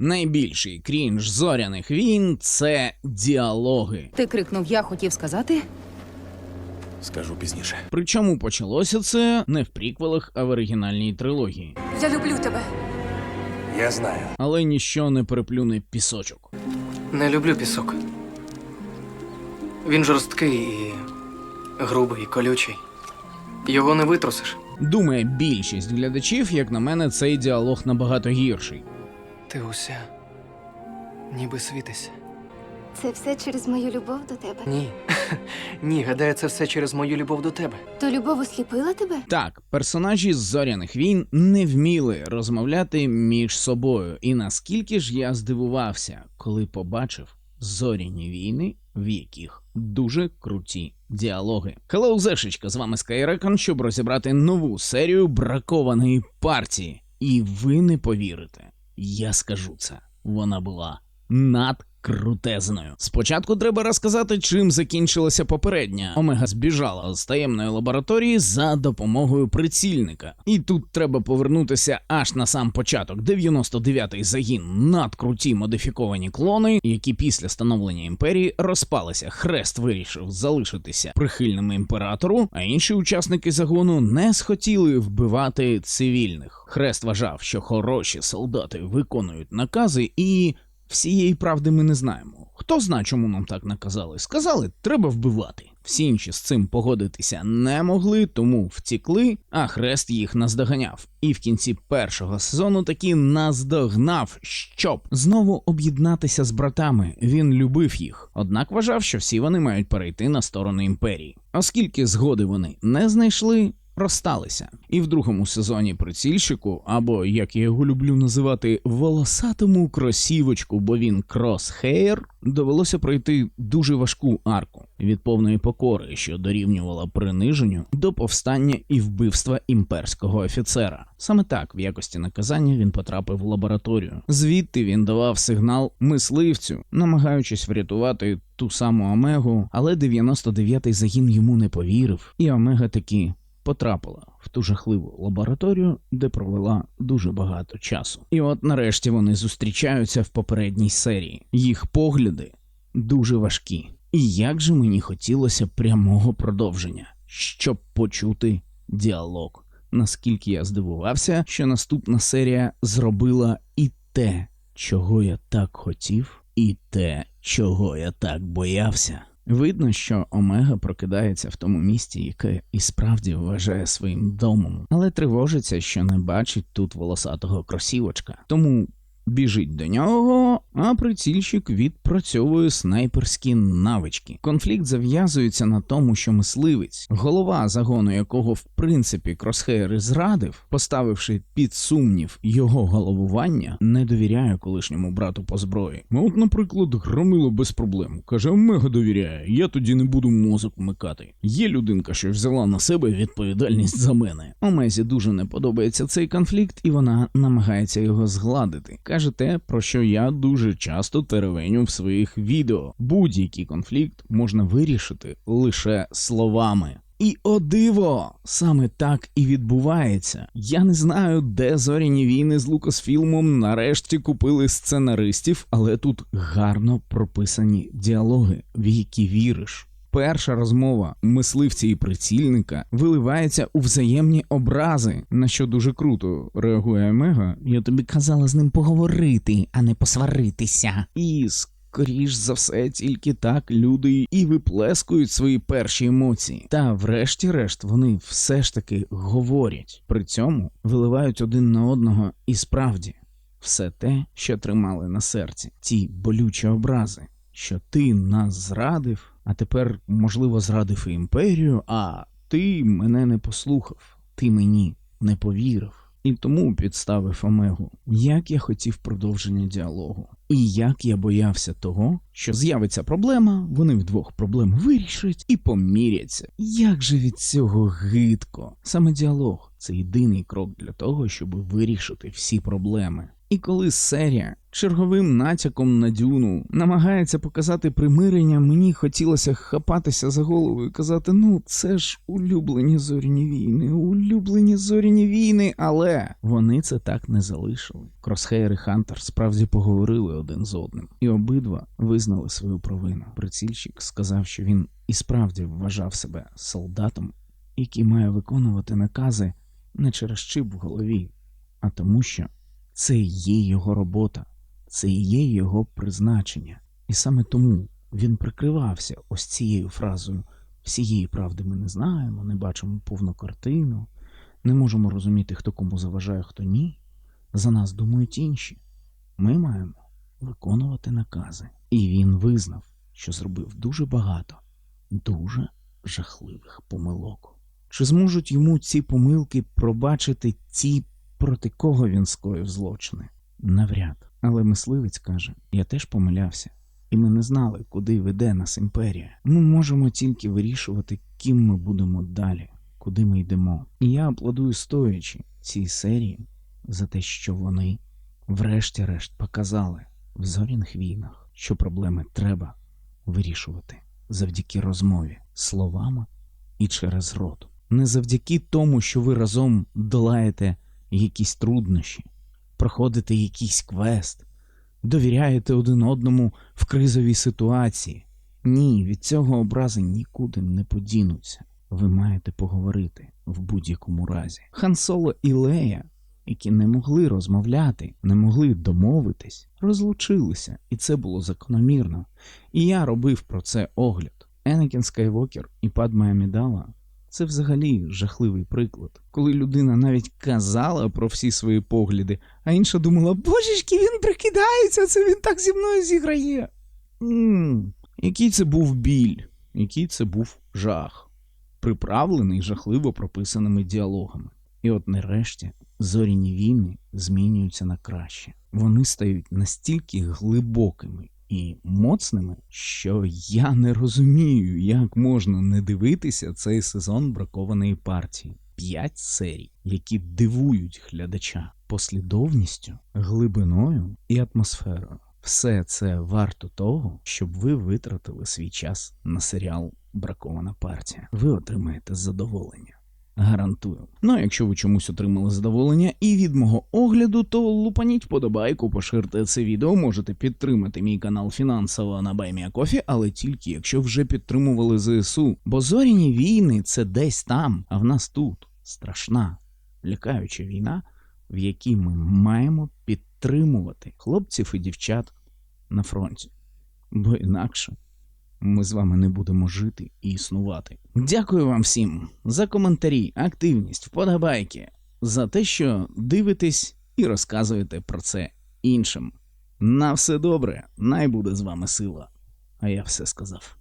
Найбільший крінж зоряних війн це діалоги. Ти крикнув, я хотів сказати. Скажу пізніше. Причому почалося це не в приквелах, а в оригінальній трилогії. Я люблю тебе. Я знаю. Але ніщо не переплюне пісочок. Не люблю пісок. Він жорсткий і грубий, і колючий. Його не витрусиш. Думає більшість глядачів, як на мене, цей діалог набагато гірший. Ти уся ніби світишся. Це все через мою любов до тебе. Ні. Ні, гадаю, це все через мою любов до тебе. То любов осліпила тебе? Так, персонажі з зоряних війн не вміли розмовляти між собою. І наскільки ж я здивувався, коли побачив зоряні війни, в яких дуже круті діалоги. Hello, Зешечка, з вами Skyrecon, щоб розібрати нову серію бракованої партії. І ви не повірите, я скажу це. Вона була над. Крутезною. Спочатку треба розказати, чим закінчилася попередня. Омега збіжала з таємної лабораторії за допомогою прицільника. І тут треба повернутися аж на сам початок. 99-й загін надкруті модифіковані клони, які після становлення імперії розпалися. Хрест вирішив залишитися прихильним імператору, а інші учасники загону не схотіли вбивати цивільних. Хрест вважав, що хороші солдати виконують накази і. Всієї правди ми не знаємо. Хто знає, чому нам так наказали? Сказали, треба вбивати. Всі інші з цим погодитися не могли, тому втікли, а хрест їх наздоганяв. І в кінці першого сезону таки наздогнав, щоб знову об'єднатися з братами. Він любив їх, однак вважав, що всі вони мають перейти на сторону імперії. Оскільки згоди вони не знайшли, розсталися. І в другому сезоні прицільщику, або як я його люблю називати, волосатому кросівочку, бо він кросхейр, довелося пройти дуже важку арку від повної покори, що дорівнювала приниженню до повстання і вбивства імперського офіцера. Саме так, в якості наказання, він потрапив в лабораторію. Звідти він давав сигнал мисливцю, намагаючись врятувати ту саму Омегу, але 99-й загін йому не повірив, і Омега таки потрапила в ту жахливу лабораторію, де провела дуже багато часу. І от нарешті вони зустрічаються в попередній серії. Їх погляди дуже важкі. І як же мені хотілося прямого продовження, щоб почути діалог. Наскільки я здивувався, що наступна серія зробила і те, чого я так хотів, і те, чого я так боявся. Видно, що Омега прокидається в тому місті, яке і справді вважає своїм домом, але тривожиться, що не бачить тут волосатого кросівочка. Тому біжить до нього, а прицільщик відпрацьовує снайперські навички. Конфлікт зав'язується на тому, що мисливець, голова загону якого в принципі Кросхейр зрадив, поставивши під сумнів його головування, не довіряє колишньому брату по зброї. Ну, от, наприклад, громило без проблем. Каже, Омега довіряє, я тоді не буду мозок вмикати. Є людинка, що взяла на себе відповідальність за мене. Омезі дуже не подобається цей конфлікт, і вона намагається його згладити. Каже те, про що я дуже часто теревеню в своїх відео. Будь-який конфлікт можна вирішити лише словами. І о диво, саме так і відбувається. Я не знаю, де зоряні війни з Лукасфілмом нарешті купили сценаристів, але тут гарно прописані діалоги, в які віриш. Перша розмова мисливця і прицільника виливається у взаємні образи, на що дуже круто реагує Омега. Я тобі казала з ним поговорити, а не посваритися. І скоріш за все, тільки так люди і виплескують свої перші емоції. Та врешті-решт вони все ж таки говорять. При цьому виливають один на одного і справді все те, що тримали на серці, ті болючі образи, що ти нас зрадив, а тепер, можливо, зрадив і імперію, а ти мене не послухав, ти мені не повірив. І тому підставив Омегу, як я хотів продовження діалогу, і як я боявся того, що з'явиться проблема, вони вдвох проблему вирішать і поміряться. Як же від цього гидко? Саме діалог це єдиний крок для того, щоб вирішити всі проблеми. І коли серія черговим натяком на дюну намагається показати примирення, мені хотілося хапатися за голову і казати: ну, це ж улюблені зоряні війни, улюблені зоряні війни, але вони це так не залишили. Кросхейр і Хантер справді поговорили один з одним, і обидва визнали свою провину. Прицільщик сказав, що він і справді вважав себе солдатом, який має виконувати накази не через чип в голові, а тому, що це є його робота, це є його призначення. І саме тому він прикривався ось цією фразою всієї правди ми не знаємо, не бачимо повну картину, не можемо розуміти, хто кому заважає, хто ні. За нас думають інші. Ми маємо виконувати накази. І він визнав, що зробив дуже багато, дуже жахливих помилок. Чи зможуть йому ці помилки пробачити ті, проти кого він скоїв злочини? Навряд. Але мисливець каже: я теж помилявся, і ми не знали, куди веде нас імперія. Ми можемо тільки вирішувати, ким ми будемо далі, куди ми йдемо. І я аплодую стоячи цій серії за те, що вони, врешті-решт, показали в зоряних війнах, що проблеми треба вирішувати завдяки розмові, словами і через рот. Не завдяки тому, що ви разом долаєте якісь труднощі, проходите якийсь квест, довіряєте один одному в кризовій ситуації. Ні, від цього образи нікуди не подінуться. Ви маєте поговорити в будь-якому разі. Хан Соло і Лея, які не могли розмовляти, не могли домовитись, розлучилися, і це було закономірно. І я робив про це огляд. Енекін Скайвокер і Падма Амідала це взагалі жахливий приклад, коли людина навіть казала про всі свої погляди, а інша думала, божечки, він прикидається, це він так зі мною зіграє. м який це був біль, який це був жах, приправлений жахливо прописаними діалогами. І от нарешті зоряні війни змінюються на краще. Вони стають настільки глибокими і моцними, що я не розумію, як можна не дивитися цей сезон бракованої партії. П'ять серій, які дивують глядача послідовністю, глибиною і атмосферою. Все це варто того, щоб ви витратили свій час на серіал Бракована партія. Ви отримаєте задоволення. Гарантую. Ну а якщо ви чомусь отримали задоволення і від мого огляду, то лупаніть вподобайку, поширте це відео, можете підтримати мій канал фінансово на Байміакофі, але тільки якщо вже підтримували ЗСУ. Бо зоряні війни це десь там, а в нас тут страшна, лякаюча війна, в якій ми маємо підтримувати хлопців і дівчат на фронті. Бо інакше ми з вами не будемо жити і існувати. Дякую вам всім за коментарі, активність, вподобайки, за те, що дивитесь і розказуєте про це іншим. На все добре, най буде з вами сила. А я все сказав.